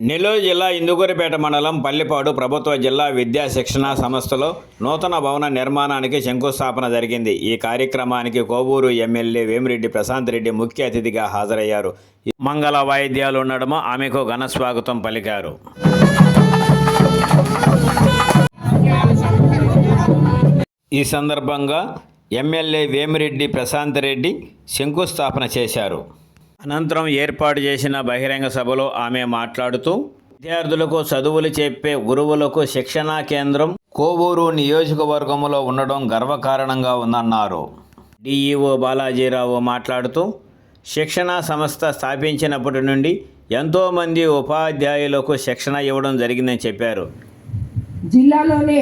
నెల్లూరు జిల్లా ఇందుకూరిపేట మండలం పల్లిపాడు ప్రభుత్వ జిల్లా విద్యా శిక్షణ సంస్థలో నూతన భవన నిర్మాణానికి శంకుస్థాపన జరిగింది. ఈ కార్యక్రమానికి కోవూరు ఎమ్మెల్యే వేమిరెడ్డి ప్రశాంత్ రెడ్డి ముఖ్య అతిథిగా హాజరయ్యారు. మంగళ వాయిద్యాలు ఉండడము ఆమెకు ఘన స్వాగతం పలికారు. ఈ సందర్భంగా ఎమ్మెల్యే వేమిరెడ్డి ప్రశాంత్ రెడ్డి శంకుస్థాపన చేశారు. అనంతరం ఏర్పాటు చేసిన బహిరంగ సభలో ఆమె మాట్లాడుతూ విద్యార్థులకు చదువులు చెప్పే గురువులకు శిక్షణా కేంద్రం కోవూరు నియోజకవర్గంలో ఉండడం గర్వకారణంగా ఉందన్నారు. డిఈఓ బాలాజీరావు మాట్లాడుతూ శిక్షణా సంస్థ స్థాపించినప్పటి నుండి ఎంతోమంది ఉపాధ్యాయులకు శిక్షణ ఇవ్వడం జరిగిందని చెప్పారు. జిల్లాలోనే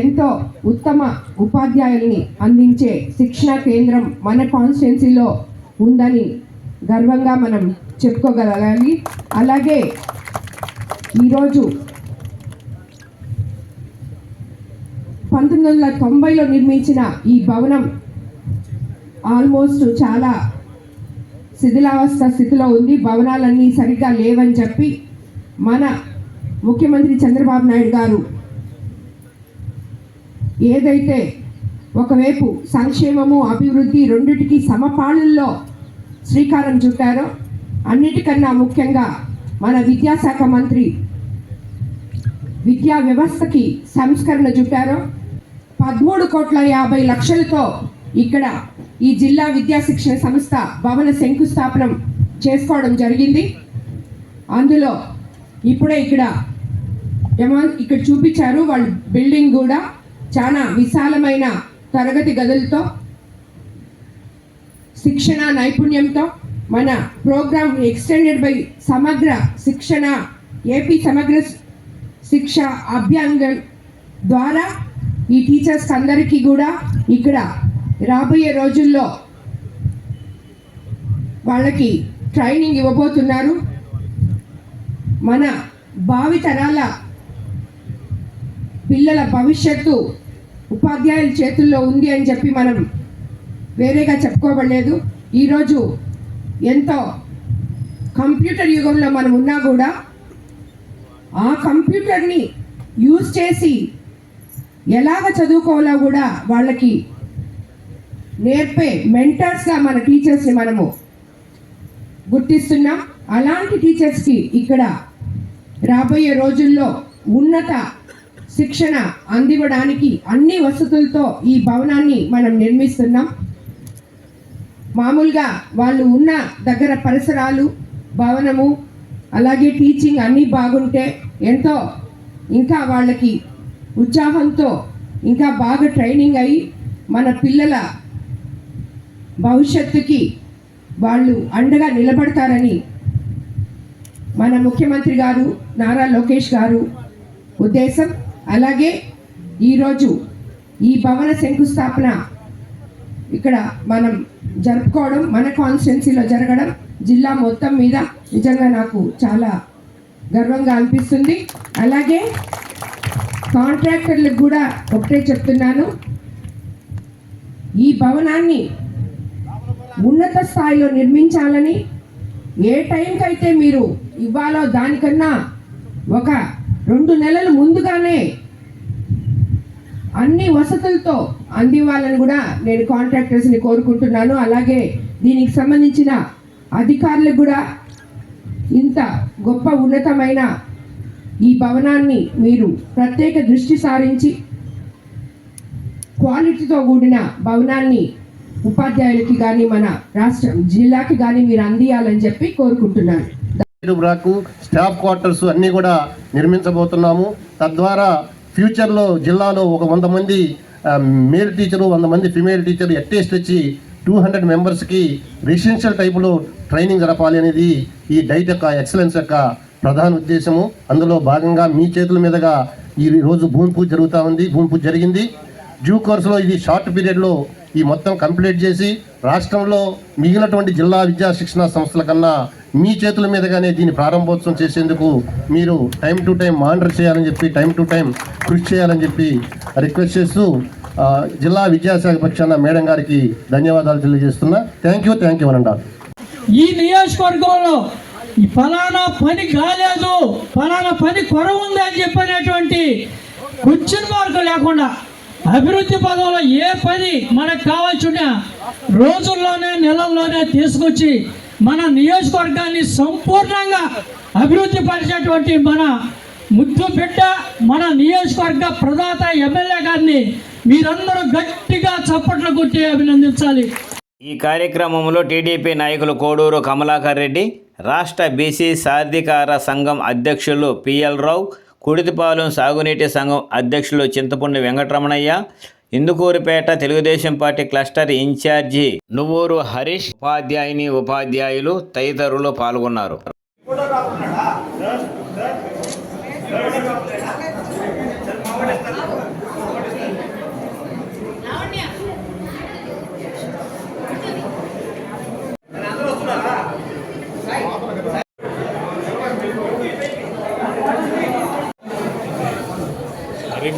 ఎంతో ఉత్తమ ఉపాధ్యాయుల్ని అందించే శిక్షణా కేంద్రం మన కాన్స్టిట్యున్సీలో ఉందని గర్వంగా మనం చెప్పుకోగలగాలి. అలాగే ఈరోజు పంతొమ్మిది వందల తొంభైలో నిర్మించిన ఈ భవనం ఆల్మోస్ట్ చాలా శిథిలావస్థ స్థితిలో ఉంది. భవనాలన్నీ సరిగ్గా లేవని చెప్పి మన ముఖ్యమంత్రి చంద్రబాబు నాయుడు గారు ఏదైతే ఒకవైపు సంక్షేమము అభివృద్ధి రెండిటికి సమపాళుల్లో శ్రీకారం చుట్టారో. అన్నిటికన్నా ముఖ్యంగా మన విద్యాశాఖ మంత్రి విద్యా వ్యవస్థకి సంస్కరణ చుట్టారో. పదమూడు కోట్ల యాభై లక్షలతో ఇక్కడ ఈ జిల్లా విద్యా శిక్షణ సంస్థ భవన శంకుస్థాపనం చేసుకోవడం జరిగింది. అందులో ఇప్పుడే ఇక్కడ ఇక్కడ చూపించారు. వాళ్ళ బిల్డింగ్ కూడా చాలా విశాలమైన తరగతి గదులతో శిక్షణ నైపుణ్యంతో మన ప్రోగ్రామ్ ఎక్స్టెండెడ్ బై సమగ్ర శిక్షణ ఏపీ సమగ్ర శిక్ష అభ్యాంగం ద్వారా ఈ టీచర్స్ అందరికీ కూడా ఇక్కడ రాబోయే రోజుల్లో వాళ్ళకి ట్రైనింగ్ ఇవ్వబోతున్నారు. మన భావితరాల పిల్లల భవిష్యత్తు ఉపాధ్యాయుల చేతుల్లో ఉంది అని చెప్పి మనం వేరేగా చెప్పుకోబడలేదు. ఈరోజు ఎంతో కంప్యూటర్ యుగంలో మనం ఉన్నా కూడా ఆ కంప్యూటర్ని యూజ్ చేసి ఎలాగ చదువుకోవాలో కూడా వాళ్ళకి నేర్పే మెంటర్స్గా మన టీచర్స్ని మనము గుర్తిస్తున్నాం. అలాంటి టీచర్స్కి ఇక్కడ రాబోయే రోజుల్లో ఉన్నత శిక్షణ అందివ్వడానికి అన్ని వసతులతో ఈ భవనాన్ని మనం నిర్మిస్తున్నాం. మామూలుగా వాళ్ళు ఉన్న దగ్గర పరిసరాలు భవనము అలాగే టీచింగ్ అన్నీ బాగుంటే ఎంతో ఇంకా వాళ్ళకి ఉత్సాహంతో ఇంకా బాగా ట్రైనింగ్ అయ్యి మన పిల్లల భవిష్యత్తుకి వాళ్ళు అండగా నిలబడతారని మన ముఖ్యమంత్రి గారు నారా లోకేష్ గారు ఉద్దేశం. అలాగే ఈరోజు ఈ భవన శంకుస్థాపన ఇక్కడ మనం జరుపుకోవడం మన కాన్స్టిట్యున్సీలో జరగడం జిల్లా మొత్తం మీద నిజంగా నాకు చాలా గర్వంగా అనిపిస్తుంది. అలాగే కాంట్రాక్టర్లకు కూడా ఒకటే చెప్తున్నాను. ఈ భవనాన్ని ఉన్నత స్థాయిలో నిర్మించాలని ఏ టైంకి అయితే మీరు ఇవ్వాలో దానికన్నా ఒక రెండు నెలలు ముందుగానే అన్ని వసతులతో అందివ్వాలని కూడా నేను కాంట్రాక్టర్స్ని కోరుకుంటున్నాను. అలాగే దీనికి సంబంధించిన అధికారులకు కూడా ఇంత గొప్ప ఉన్నతమైన ఈ భవనాన్ని మీరు ప్రత్యేక దృష్టి సారించి క్వాలిటీతో కూడిన భవనాన్ని ఉపాధ్యాయులకి కానీ మన రాష్ట్రం జిల్లాకి కానీ మీరు అందియాలని చెప్పి కోరుకుంటున్నాను. బ్రాకు స్టాఫ్ క్వార్టర్స్ అన్నీ కూడా నిర్మించబోతున్నాము. తద్వారా ఫ్యూచర్లో జిల్లాలో ఒక వంద మంది మేల్ టీచరు వంద మంది ఫిమేల్ టీచర్ అట్లీస్ట్ వచ్చి టూ హండ్రెడ్ మెంబర్స్కి రెసిడెన్షియల్ టైపులో ట్రైనింగ్ జరపాలి అనేది ఈ డైట్ యొక్క ఎక్సలెన్స్ యొక్క ప్రధాన ఉద్దేశము. అందులో భాగంగా మీ చేతుల మీదుగా ఈ రోజు భూమి పూజ జరుగుతూ ఉంది భూమి పూజ జరిగింది. డ్యూ కోర్సులో ఇది షార్ట్ పీరియడ్లో ఈ మొత్తం కంప్లీట్ చేసి రాష్ట్రంలో మిగిలినటువంటి జిల్లా విద్యా శిక్షణ సంస్థల కన్నా మీ చేతుల మీదుగానే దీన్ని ప్రారంభోత్సవం చేసేందుకు మీరు టైం టు టైం మానిటర్ చేయాలని చెప్పి టైం టు టైం కృషి చేయాలని చెప్పి రిక్వెస్ట్ చేస్తూ జిల్లా విద్యాశాఖ పక్షాన మేడం గారికి ధన్యవాదాలు తెలియజేస్తున్నా. థ్యాంక్ యూ థ్యాంక్ యూ అనండి ఈ నియోజకవర్గంలో ఈ ఫలానా పని కాలేదు ఫలానా పని కొర ఉంది అని చెప్పినటువంటి క్వశ్చన్ మార్క్ లేకుండా అభివృద్ధి పదంలో ఏ పని మనకు కావాల్సిన రోజుల్లోనే నెలల్లోనే తీసుకొచ్చి మన నియోజకవర్గాన్ని సంపూర్ణంగా అభివృద్ధి పరిచేటువంటి మన ముద్దు బిడ్డ మన నియోజకవర్గ ప్రదాత ఎమ్మెల్యే గారిని మీరందరూ గట్టిగా చప్పట్లు కొట్టి అభినందించాలి. ఈ కార్యక్రమంలో టీడీపీ నాయకులు కోడూరు కమలాకర్ రెడ్డి రాష్ట్ర బీసీ సాధికార సంఘం అధ్యక్షులు పిఎల్ రావు కుడితిపాలెం సాగునీటి సంఘం అధ్యక్షులు Chintapandu Venkataramanaiah Indukurupeta Telugu Desam party cluster incharge Nuvvuru Harish ఉపాధ్యాయుని ఉపాధ్యాయులు తదితరులు పాల్గొన్నారు. అరే